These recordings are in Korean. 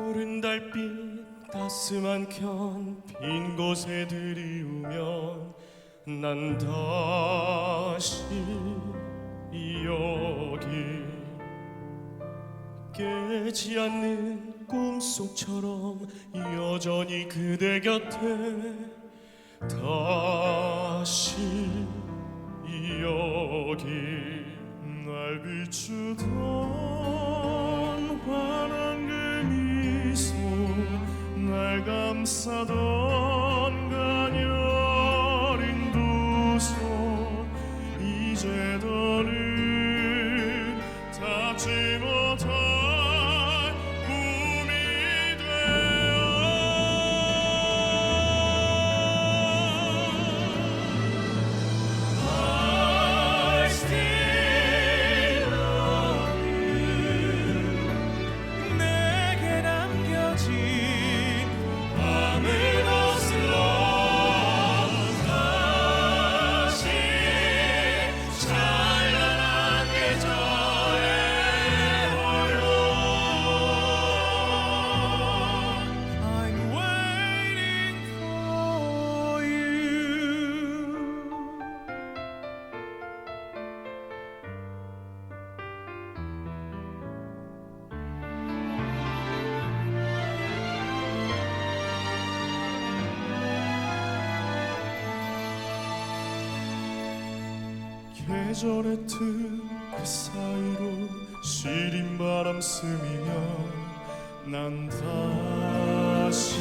푸른 달빛 따스한 견빈 곳에 들이우면 난 다시 여기 깨지 않는 꿈속처럼 여전히 그대 곁에 다시 여기 날 비추던 날 감싸던 가녀린 두손 이제 더는 계절의 틈그 사이로 시린 바람 스미며 난 다시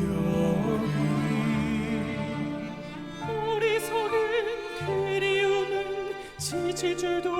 여기. 어리석은 그리움은 지칠 줄도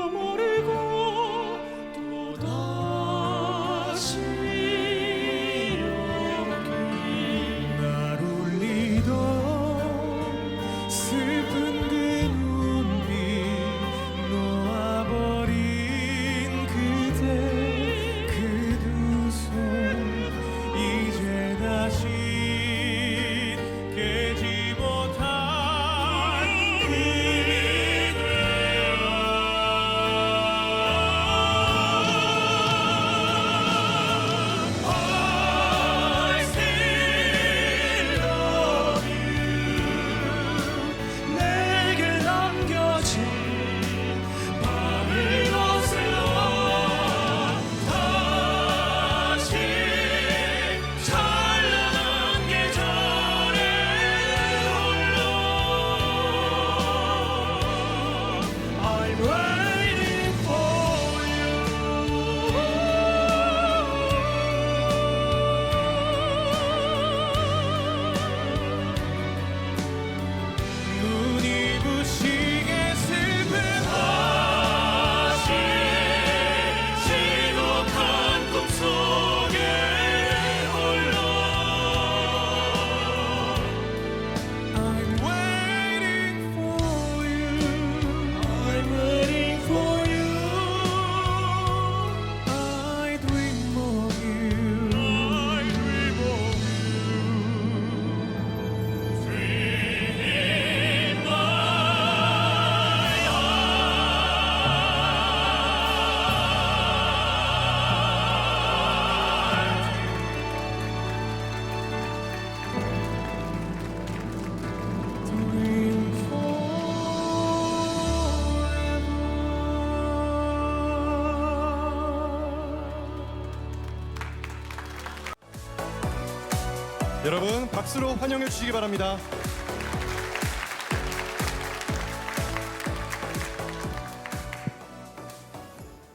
여러분 박수로 환영해 주시기 바랍니다.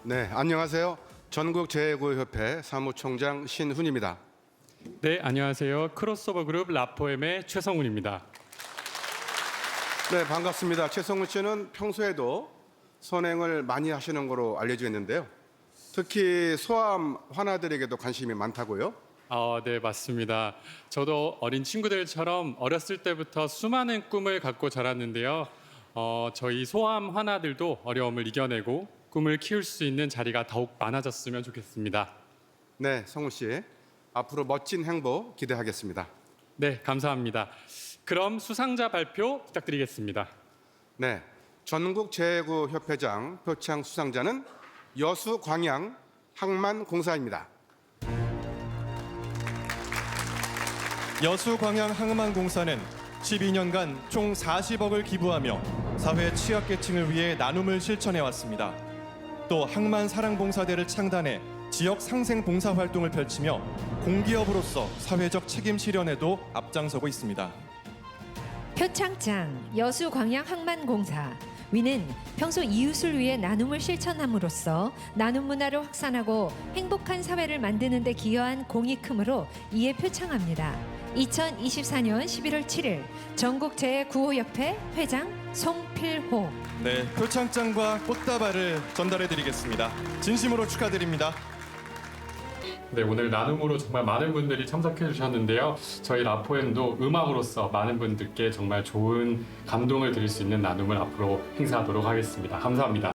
네, 안녕하세요. 전국 재구협회 사무총장 신훈입니다. 네, 안녕하세요. 크로스오버 그룹 라포엠의 최성훈입니다. 네, 반갑습니다. 최성훈 씨는 평소에도 선행을 많이 하시는 거로 알려져 있는데요. 특히 소아암 환아들에게도 관심이 많다고요. 아, 네, 맞습니다. 저도 어린 친구들처럼 어렸을 때부터 수많은 꿈을 갖고 자랐는데요. 어, 저희 소아암 환아들도 어려움을 이겨내고 꿈을 키울 수 있는 자리가 더욱 많아졌으면 좋겠습니다. 네, 성훈 씨. 앞으로 멋진 행보 기대하겠습니다. 네, 감사합니다. 그럼 수상자 발표 부탁드리겠습니다. 네, 전국 재구 협회장 표창 수상자는 여수 광양 항만 공사입니다. 여수광양 항만공사는 12년간 총 40억을 기부하며 사회 취약계층을 위해 나눔을 실천해 왔습니다. 또 항만 사랑봉사대를 창단해 지역 상생 봉사 활동을 펼치며 공기업으로서 사회적 책임 실현에도 앞장서고 있습니다. 표창장 여수광양 항만공사 위는 평소 이웃을 위해 나눔을 실천함으로써 나눔 문화를 확산하고 행복한 사회를 만드는 데 기여한 크므로 이에 표창합니다. 2024년 11월 7일 전국 제9호협회 회장 송필호 네, 표창장과 꽃다발을 전달해 드리겠습니다. 진심으로 축하드립니다. 네, 오늘 나눔으로 정말 많은 분들이 참석해 주셨는데요. 저희 라포엠도 음악으로서 많은 분들께 정말 좋은 감동을 드릴 수 있는 나눔을 앞으로 행사하도록 하겠습니다. 감사합니다.